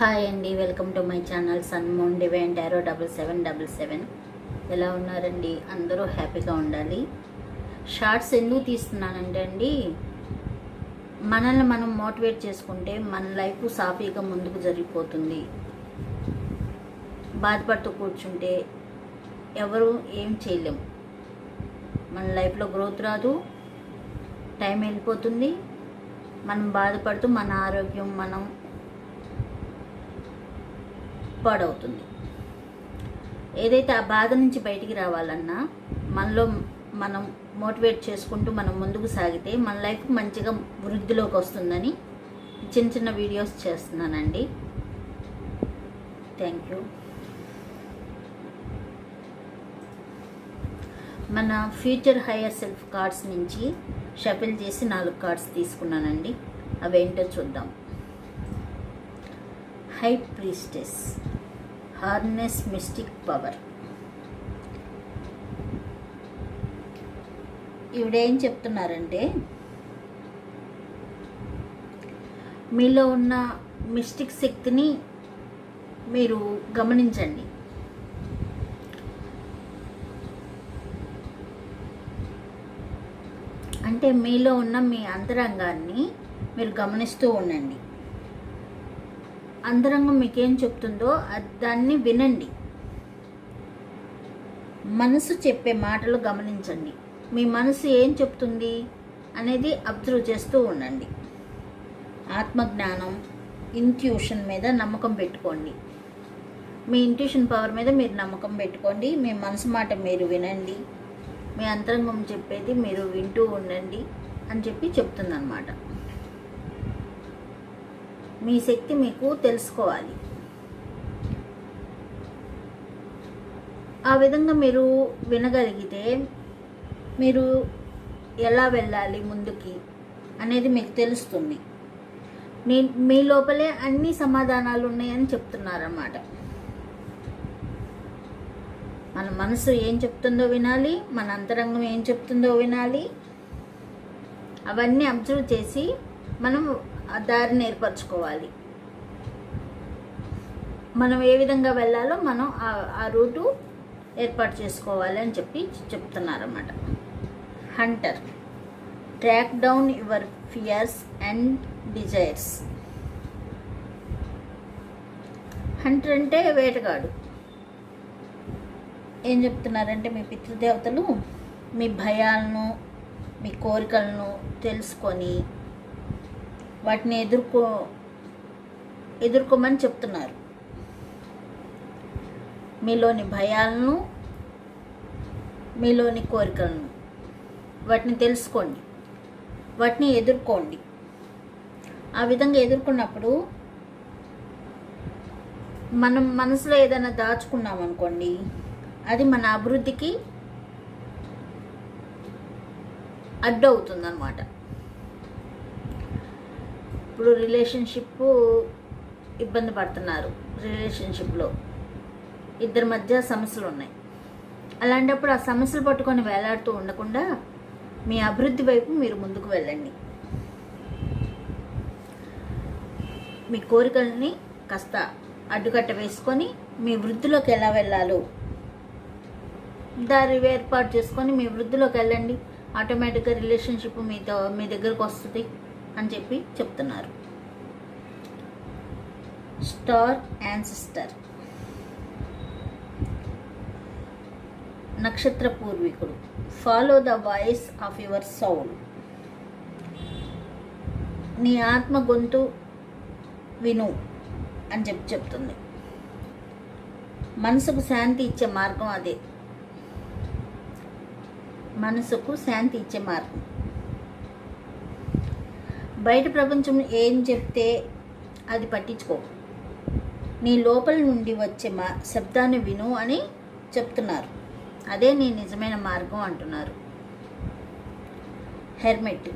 Hi అండి welcome to my channel sun moon divine tarot double seven double seven. ఎలా ఉన్నారండి? అందరూ హ్యాపీగా ఉండాలి. షార్ట్స్ ఎందుకు తీస్తున్నానంటే అండి మనల్ని మనం మోటివేట్ చేసుకుంటే మన లైఫ్ సాఫీగా ముందుకు జరిగిపోతుంది. బాధపడుతూ కూర్చుంటే ఎవరు ఏం చేయలేం. మన లైఫ్లో గ్రోత్ రాదు టైం వెళ్ళిపోతుంది. మనం బాధపడుతూ మన ఆరోగ్యం మనం పాడవుతుంది. ఏదైతే ఆ బాధ నుంచి బయటికి రావాలన్నా మనలో మనం మోటివేట్ చేసుకుంటూ మనం ముందుకు సాగితే మన లైఫ్ మంచిగా వృద్ధిలోకి వస్తుందని చిన్న చిన్న వీడియోస్ చేస్తున్నానండి. Thank you. మన ఫ్యూచర్ హైయర్ సెల్ఫ్ కార్డ్స్ నుంచి షఫిల్ చేసి నాలుగు కార్డ్స్ తీసుకున్నానండి. అవేంటో చూద్దాం. High priestess. Harness mystic power. ఈవిడేం చెప్తున్నారంటే మీలో ఉన్న మిస్టిక్ శక్తిని మీరు గమనించండి. అంటే మీలో ఉన్న మీ అంతరంగాన్ని మీరు గమనిస్తూ ఉండండి. అంతరంగం మీకేం చెప్తుందో అది దాన్ని వినండి. మనసు చెప్పే మాటలు గమనించండి. మీ మనసు ఏం చెప్తుంది అనేది అబ్జర్వ్ చేస్తూ ఉండండి. ఆత్మజ్ఞానం ఇంట్యూషన్ మీద నమ్మకం పెట్టుకోండి. మీ ఇంట్యూషన్ పవర్ మీద మీరు నమ్మకం పెట్టుకోండి. మీ మనసు మాట మీరు వినండి. మీ అంతరంగం చెప్పేది మీరు వింటూ ఉండండి అని చెప్పి చెప్తుందన్నమాట. మీ శక్తి మీకు తెలుసుకోవాలి. ఆ విధంగా మీరు వినగలిగితే మీరు ఎలా వెళ్ళాలి ముందుకి అనేది మీకు తెలుస్తుంది. మీ మీ లోపలే అన్ని సమాధానాలు ఉన్నాయని చెప్తున్నారన్నమాట. మన మనసు ఏం చెప్తుందో వినాలి మన అంతరంగం ఏం చెప్తుందో వినాలి అవన్నీ అబ్జర్వ్ చేసి మనం దారిని ఏర్పరచుకోవాలి. మనం ఏ విధంగా వెళ్ళాలో మనం ఆ రూటు ఏర్పాటు చేసుకోవాలి అని చెప్పి చెప్తున్నారన్నమాట. Hunter track down your fears and desires hunter అంటే వేటగాడు. ఏం చెప్తున్నారంటే మీ పితృదేవతలు మీ భయాలను మీ కోరికలను తెలుసుకొని వాటిని ఎదుర్కో ఎదుర్కోమని చెప్తున్నారు. మీలోని భయాలను మీలోని కోరికలను వాటిని తెలుసుకోండి. వాటిని ఎదుర్కోండి. ఆ విధంగా ఎదుర్కొన్నప్పుడు మనం మనసులో ఏదైనా దాచుకున్నాం అనుకోండి అది మన అభివృద్ధికి అడ్డు అవుతుందన్నమాట ఇప్పుడు రిలేషన్షిప్ ఇబ్బంది పడుతున్నారు రిలేషన్షిప్లో. ఇద్దరి మధ్య సమస్యలు ఉన్నాయి. అలాంటప్పుడు ఆ సమస్యలు పట్టుకొని వేలాడుతూ ఉండకుండా మీ అభివృద్ధి వైపు మీరు ముందుకు వెళ్ళండి. మీ కోరికల్ని కాస్త అడ్డుకట్ట వేసుకొని మీ వృద్ధిలోకి ఎలా వెళ్ళాలో దారి ఏర్పాటు చేసుకొని మీ వృద్ధిలోకి వెళ్ళండి. ఆటోమేటిక్గా రిలేషన్షిప్ మీతో మీ దగ్గరకు వస్తుంది. అని చెప్పి చెప్తున్నారు. స్టార్ యాన్సిస్టర్ నక్షత్ర పూర్వీకుడు. Follow the voice of your soul నీ ఆత్మ గొంతు విను అని చెప్పి చెప్తుంది. మనసుకు శాంతి ఇచ్చే మార్గం అదే. మనసుకు శాంతి ఇచ్చే మార్గం. బయట ప్రపంచం ఏం చెప్తే అది పట్టించుకో. నీ లోపల నుండి వచ్చే మా శబ్దాన్ని విను అని చెప్తున్నారు. అదే నీ నిజమైన మార్గం అంటున్నారు. హెర్మెట్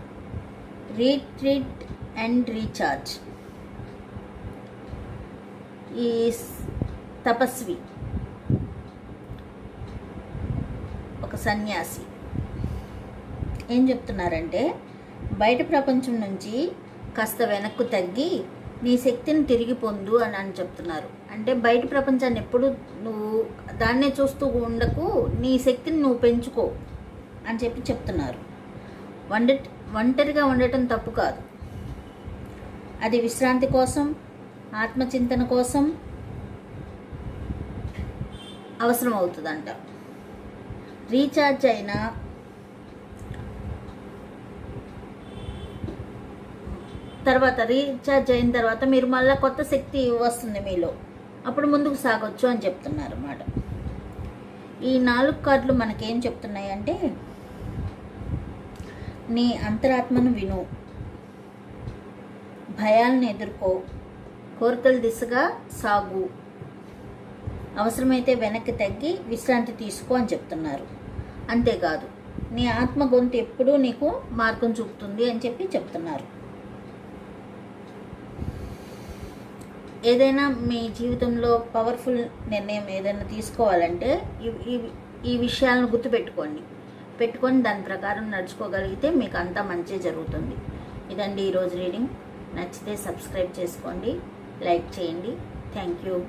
రీట్రీట్ అండ్ రీఛార్జ్ ఈ తపస్వి. ఒక సన్యాసి. ఏం చెప్తున్నారంటే బయట ప్రపంచం నుంచి కాస్త వెనక్కు తగ్గి నీ శక్తిని తిరిగి పొందు అని అని చెప్తున్నారు. అంటే బయట ప్రపంచాన్ని ఎప్పుడు నువ్వు దాన్నే చూస్తూ ఉండకు నీ శక్తిని నువ్వు పెంచుకో అని చెప్పి చెప్తున్నారు. వండ ఒంటరిగా ఉండటం తప్పు కాదు. అది విశ్రాంతి కోసం ఆత్మచింతన కోసం అవసరం అవుతుందంట రీఛార్జ్ అయినా తర్వాత రీఛార్జ్ అయిన తర్వాత మీరు మళ్ళీ కొత్త శక్తి వస్తుంది మీలో. అప్పుడు ముందుకు సాగొచ్చు అని చెప్తున్నారు అన్నమాట ఈ నాలుగు కార్డులు మనకేం చెప్తున్నాయి అంటే నీ అంతరాత్మను విను. భయాలను ఎదుర్కో. కోరికల దిశగా సాగు. అవసరమైతే వెనక్కి తగ్గి విశ్రాంతి తీసుకో అని చెప్తున్నారు. అంతేకాదు నీ ఆత్మ గొంతు ఎప్పుడూ నీకు మార్గం చూపుతుంది అని చెప్పి చెప్తున్నారు. ఏదైనా మీ జీవితంలో పవర్ఫుల్ నిర్ణయం ఏదైనా తీసుకోవాలంటే ఈ- ఈ విషయాలను గుర్తుపెట్టుకోండి. పెట్టుకొని దాని ప్రకారం నడుచుకోగలిగితే మీకు అంతా మంచి జరుగుతుంది. ఇదండి ఈరోజు రీడింగ్. నచ్చితే సబ్స్క్రైబ్ చేసుకోండి. లైక్ చేయండి. Thank you.